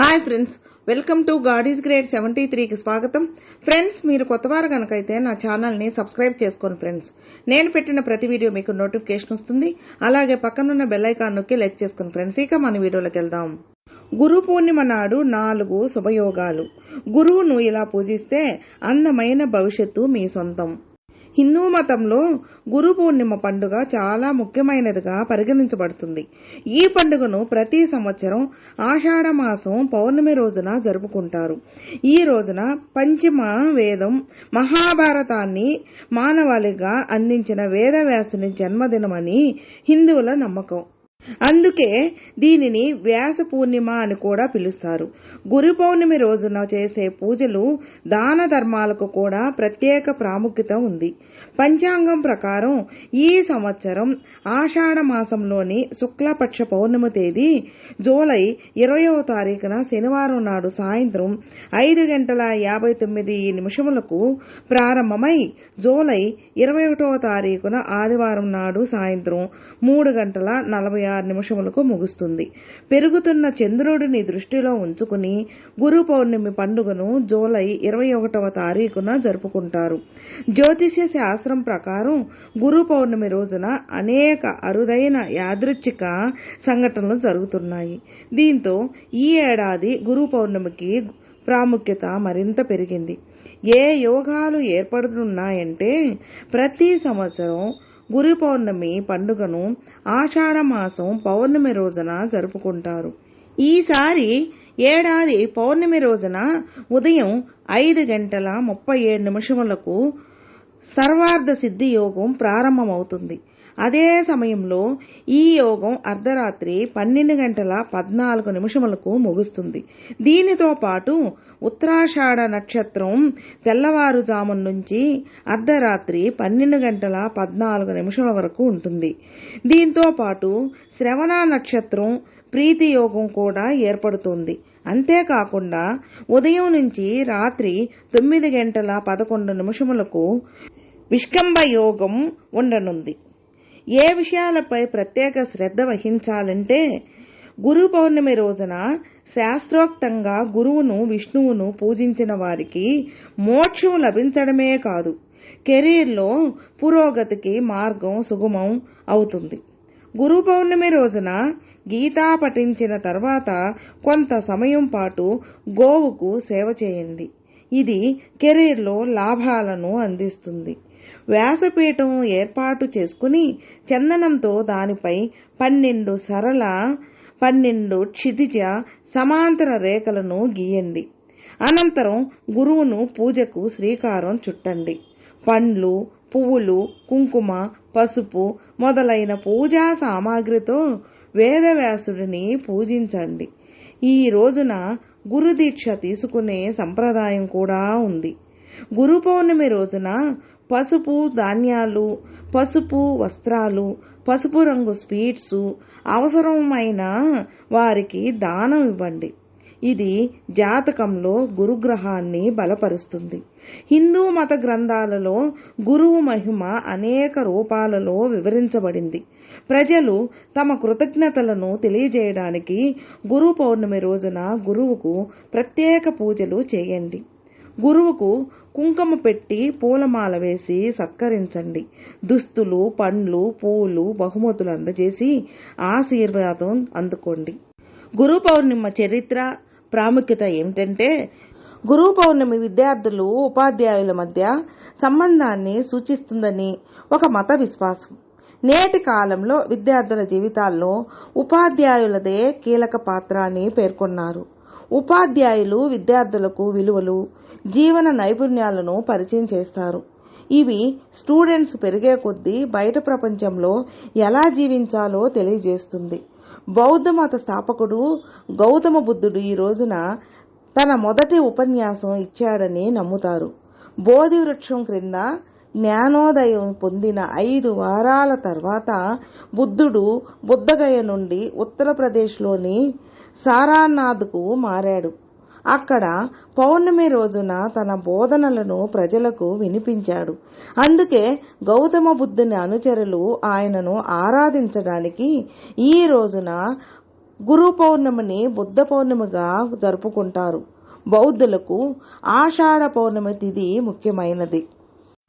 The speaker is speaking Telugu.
హాయ్ ఫ్రెండ్స్ వెల్కమ్ టు గాడీస్ గ్రేడ్ సెవెంటీ త్రీకి స్వాగతం. ఫ్రెండ్స్ మీరు కొత్తవారు కనుకైతే నా ఛానల్ని సబ్స్క్రైబ్ చేసుకోండి ఫ్రెండ్స్. నేను పెట్టిన ప్రతి వీడియో మీకు నోటిఫికేషన్ వస్తుంది. అలాగే పక్కనున్న బెల్ ఐకాన్ నొక్కి లైక్ చేసుకోండి ఫ్రెండ్స్. ఇక మన వీడియోలోకి వెళ్దాం. గురు పూర్ణిమ నాడు నాలుగు శుభయోగాలు. గురువును ఇలా పూజిస్తే అందమైన భవిష్యత్తు మీ సొంతం. హిందూ మతంలో గురు పూర్ణిమ పండుగ చాలా ముఖ్యమైనదిగా పరిగణించబడుతుంది. ఈ పండుగను ప్రతి సంవత్సరం ఆషాఢ మాసం పౌర్ణమి రోజున జరుపుకుంటారు. ఈ రోజున పంచమ వేదం మహాభారతాన్ని మానవాళిగా అందించిన వేదవ్యాసుని జన్మదినమని హిందువుల నమ్మకం. అందుకే దీనిని వ్యాస పూర్ణిమ అని కూడా పిలుస్తారు. గురు పౌర్ణమి రోజున చేసే పూజలు దాన ధర్మాలకు కూడా ప్రత్యేక ప్రాముఖ్యత ఉంది. పంచాంగం ప్రకారం ఈ సంవత్సరం ఆషాఢ మాసంలోని శుక్లపక్ష పౌర్ణమి తేదీ జూలై ఇరవయవ తారీఖున శనివారం నాడు సాయంత్రం ఐదు గంటల యాభై తొమ్మిది నిమిషములకు ప్రారంభమై జూలై ఇరవై ఒకటవ తారీఖున ఆదివారం నాడు సాయంత్రం మూడు గంటల నలభై ఆరు నిమిషములకు ముగుస్తుంది. పెరుగుతున్న చంద్రుడిని దృష్టిలో ఉంచుకుని గురు పౌర్ణమి పండుగను జూలై ఇరవై ఒకటవ తారీఖున జరుపుకుంటారు. జ్యోతిష్య శాస్త్రం ప్రకారం గురు పౌర్ణమి రోజున అనేక అరుదైన యాదృచ్ఛిక సంఘటనలు జరుగుతున్నాయి. దీంతో ఈ ఏడాది గురు పౌర్ణమికి ప్రాముఖ్యత మరింత పెరిగింది. ఏ యోగాలు ఏర్పడుతున్నాయంటే ప్రతి సంవత్సరం గురు పౌర్ణమి పండుగను ఆషాఢ మాసం పౌర్ణమి రోజున జరుపుకుంటారు. ఈసారి ఏడాది పౌర్ణమి రోజున ఉదయం ఐదు గంటల ముప్పై ఏడు నిమిషములకు సర్వార్థ సిద్ధి యోగం ప్రారంభమవుతుంది. అదే సమయంలో ఈ యోగం అర్ధరాత్రి పన్నెండు గంటల పద్నాలుగు నిమిషములకు ముగుస్తుంది. దీనితో పాటు ఉత్తరాషాఢ నక్షత్రం తెల్లవారుజాము నుంచి అర్ధరాత్రి పన్నెండు గంటల పద్నాలుగు నిమిషాల వరకు ఉంటుంది. దీంతో పాటు శ్రవణ నక్షత్రం ప్రీతి యోగం కూడా ఏర్పడుతుంది. అంతేకాకుండా ఉదయం నుంచి రాత్రి తొమ్మిది గంటల పదకొండు నిమిషములకు విష్కంభ యోగం ఉండనుంది. ఏ విషయాలపై ప్రత్యేక శ్రద్ధ వహించాలంటే గురు పౌర్ణమి రోజున శాస్త్రోక్తంగా గురువును విష్ణువును పూజించిన వారికి మోక్షం లభించడమే కాదు. కెరీర్లో పురోగతికి మార్గం సుగమం అవుతుంది. గురు పౌర్ణమి రోజున గీతా పఠించిన తర్వాత కొంత సమయం పాటు గోవుకు సేవ చేయండి. ఇది కెరీర్లో లాభాలను అందిస్తుంది. వ్యాసపీఠం ఏర్పాటు చేసుకుని చందనంతో దానిపై పన్నెండు సరళ పన్నెండు క్షితిజ సమాంతర రేఖలను గీయండి. అనంతరం గురువును పూజకు శ్రీకారం చుట్టండి. పండ్లు పువ్వులు కుంకుమ పసుపు మొదలైన పూజా సామాగ్రితో వేదవ్యాసుడిని పూజించండి. ఈ రోజున గురుదీక్ష తీసుకునే సంప్రదాయం కూడా ఉంది. గురు పౌర్ణమి రోజున పసుపు ధాన్యాలు పసుపు వస్త్రాలు పసుపు రంగు స్వీట్స్ అవసరమైన వారికి దానం ఇవ్వండి. ఇది జాతకంలో గురుగ్రహాన్ని బలపరుస్తుంది. హిందూ మత గ్రంథాలలో గురువు మహిమ అనేక రూపాలలో వివరించబడింది. ప్రజలు తమ కృతజ్ఞతలను తెలియజేయడానికి గురు పౌర్ణమి రోజున గురువుకు ప్రత్యేక పూజలు చేయండి. గురువుకు కుంకుమ పెట్టి పూలమాల వేసి సత్కరించండి. దుస్తులు పండ్లు పూలు బహుమతులు అందజేసి ఆశీర్వాదం అందుకోండి. గురు పౌర్ణిమ చరిత్ర ప్రాముఖ్యత ఏమిటంటే గురు పౌర్ణమి విద్యార్థులు ఉపాధ్యాయుల మధ్య సంబంధాన్ని సూచిస్తుందని ఒక మత విశ్వాసం. నేటి కాలంలో విద్యార్థుల జీవితాల్లో ఉపాధ్యాయులదే కీలక పాత్ర అని పేర్కొన్నారు. ఉపాధ్యాయులు విద్యార్థులకు విలువలు జీవన నైపుణ్యాలను పరిచయం చేస్తారు. ఇవి స్టూడెంట్స్ పెరిగే కొద్దీ బయట ప్రపంచంలో ఎలా జీవించాలో తెలియజేస్తుంది. బౌద్ధ మత స్థాపకుడు గౌతమ బుద్ధుడు ఈ రోజున తన మొదటి ఉపన్యాసం ఇచ్చాడని నమ్ముతారు. బోధి వృక్షం క్రింద జ్ఞానోదయం పొందిన ఐదు వారాల తర్వాత బుద్ధుడు బుద్ధగయ నుండి ఉత్తరప్రదేశ్లోని సారానాథ్కు మారాడు. అక్కడ పౌర్ణమి రోజున తన బోధనలను ప్రజలకు వినిపించాడు. అందుకే గౌతమ బుద్ధుని అనుచరులు ఆయనను ఆరాధించడానికి ఈ రోజున గురు పౌర్ణమిని బుద్ధ పౌర్ణమిగా జరుపుకుంటారు. బౌద్ధులకు ఆషాఢ పౌర్ణమి తిథి ముఖ్యమైనది.